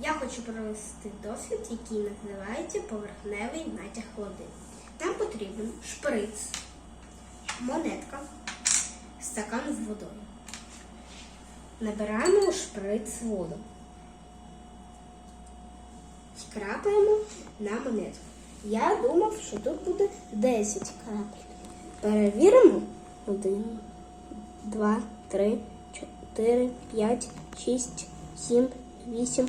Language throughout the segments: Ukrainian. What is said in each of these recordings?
Я хочу провести дослід, який називається поверхневий натяг води. Нам потрібен шприц, монетка, стакан з водою. Набираємо у шприц воду. Скрапаємо на монетку. Я думав, що тут буде 10 крапель. Перевіримо. 1, 2, 3, 4, 5, 6, 7, 8,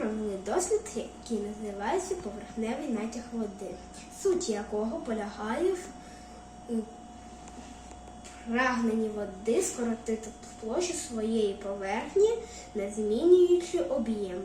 Провели дослід, який називається поверхневий натяг води, суть якого полягає в е, прагненні води скоротити площу своєї поверхні, не змінюючи об'єм.